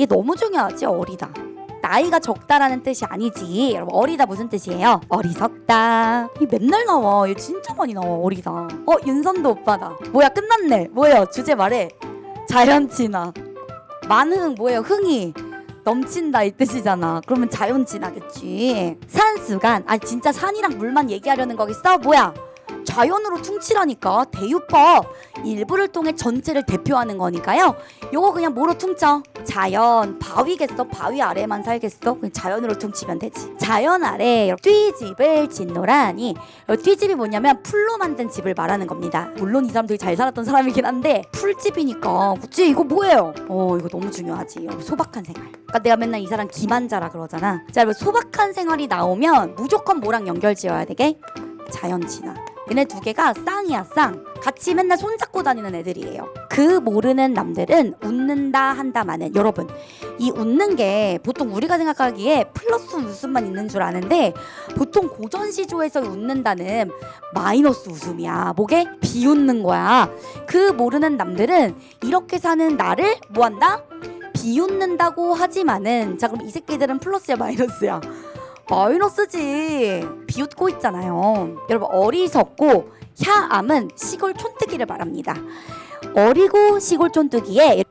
이게 너무 중요하지 어리다. 나이가 적다라는 뜻이 아니지. 여러분 어리다 무슨 뜻이에요? 어리석다. 이 맨날 나와. 얘 진짜 많이 나와. 어리다. 어 윤선도 오빠다. 뭐야 끝났네. 뭐예요? 주제 말해. 자연친화. 만흥 뭐예요? 흥이 넘친다 이 뜻이잖아. 그러면 자연친화겠지. 산수간. 아 진짜 산이랑 물만 얘기하려는 거겠어? 뭐야? 자연으로 퉁치라니까 대유법 일부를 통해 전체를 대표하는 거니까요. 요거 그냥 뭐로 퉁쳐? 자연 바위겠어? 바위 아래만 살겠어? 그냥 자연으로 퉁치면 되지. 자연 아래 띠집을 짓노라니 어, 띠집이 뭐냐면 풀로 만든 집을 말하는 겁니다. 물론 이 사람 되게 잘 살았던 사람이긴 한데 풀집이니까 그치 이거 뭐예요? 어 이거 너무 중요하지. 여러분, 소박한 생활. 그러니까 내가 맨날 이 사람 기만자라 그러잖아. 자 소박한 생활이 나오면 무조건 뭐랑 연결 지어야 되게? 자연 친화. 얘네 두 개가 쌍이야 쌍. 같이 맨날 손잡고 다니는 애들이에요. 그 모르는 남들은 웃는다 한다마는 여러분 이 웃는 게 보통 우리가 생각하기에 플러스 웃음만 있는 줄 아는데 보통 고전 시조에서 웃는다는 마이너스 웃음이야. 뭐게? 비웃는 거야. 그 모르는 남들은 이렇게 사는 나를 뭐한다? 비웃는다고 하지만은 자 그럼 이 새끼들은 플러스야 마이너스야? 마이너스지. 비웃고 있잖아요. 여러분 어리석고 혀암은 시골 촌뜨기를 말합니다. 어리고 시골 촌뜨기의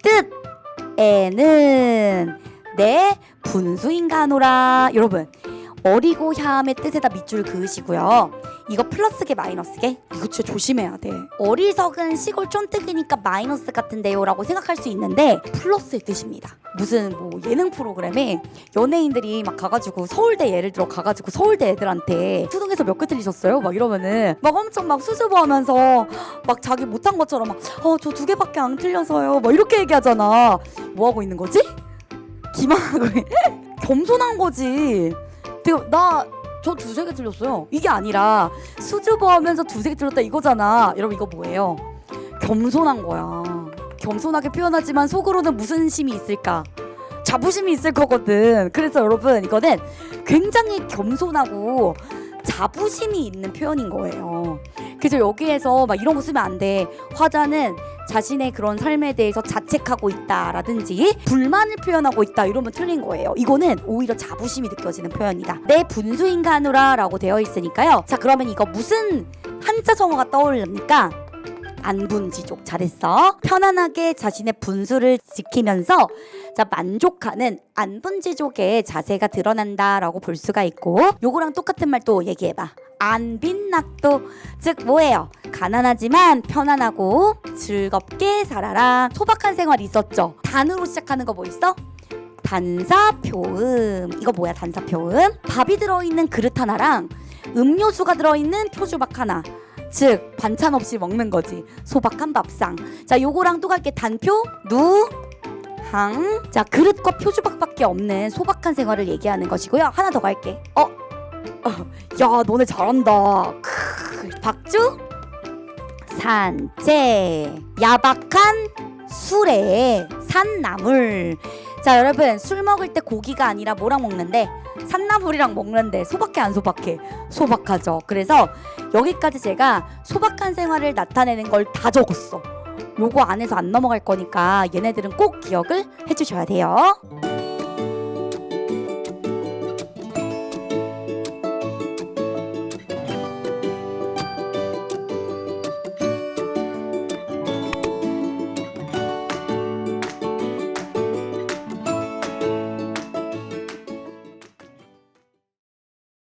뜻에는 내 분수인가노라. 여러분 어리고 혀암의 뜻에다 밑줄 그으시고요. 이거 플러스게 마이너스게? 이거 진짜 조심해야 돼. 어리석은 시골 쫀뜨기니까 마이너스 같은데요라고 생각할 수 있는데 플러스의 뜻입니다. 무슨 뭐 예능 프로그램에 연예인들이 막 가가지고 서울대 예를 들어 가가지고 서울대 애들한테 수능에서 몇 개 틀리셨어요? 막 이러면은 막 엄청 막 수줍어하면서 막 자기 못한 것처럼 막어저 두 개밖에 안 틀려서요. 막 이렇게 얘기하잖아. 뭐 하고 있는 거지? 기만하고 겸손한 거지. 내가 나 저 두세 개 틀렸어요. 이게 아니라 수줍어 하면서 두세 개 틀렸다 이거잖아. 여러분 이거 뭐예요? 겸손한 거야. 겸손하게 표현하지만 속으로는 무슨 심이 있을까? 자부심이 있을 거거든. 그래서 여러분 이거는 굉장히 겸손하고 자부심이 있는 표현인 거예요. 그래서 여기에서 막 이런 거 쓰면 안 돼. 화자는 자신의 그런 삶에 대해서 자책하고 있다라든지 불만을 표현하고 있다 이러면 틀린 거예요. 이거는 오히려 자부심이 느껴지는 표현이다. 내 분수인가누라라고 되어 있으니까요. 자 그러면 이거 무슨 한자 성어가 떠올립니까? 안분지족 잘했어. 편안하게 자신의 분수를 지키면서 자 만족하는 안분지족의 자세가 드러난다라고 볼 수가 있고 요거랑 똑같은 말 또 얘기해봐. 안빈낙도 즉 뭐예요? 가난하지만 편안하고 즐겁게 살아라. 소박한 생활 있었죠. 단으로 시작하는 거 뭐 있어? 단사표음 이거 뭐야 단사표음? 밥이 들어있는 그릇 하나랑 음료수가 들어있는 표주박 하나 즉 반찬 없이 먹는 거지. 소박한 밥상. 자 요거랑 또 갈게. 단표? 누 항 자 그릇과 표주박밖에 없는 소박한 생활을 얘기하는 것이고요. 하나 더 갈게. 어? 어, 야 너네 잘한다. 크, 박주? 산채 야박한 술에 산나물 자 여러분 술 먹을 때 고기가 아니라 뭐랑 먹는데? 산나물이랑 먹는데 소박해 안 소박해? 소박하죠. 그래서 여기까지 제가 소박한 생활을 나타내는 걸 다 적었어. 요거 안에서 안 넘어갈 거니까 얘네들은 꼭 기억을 해주셔야 돼요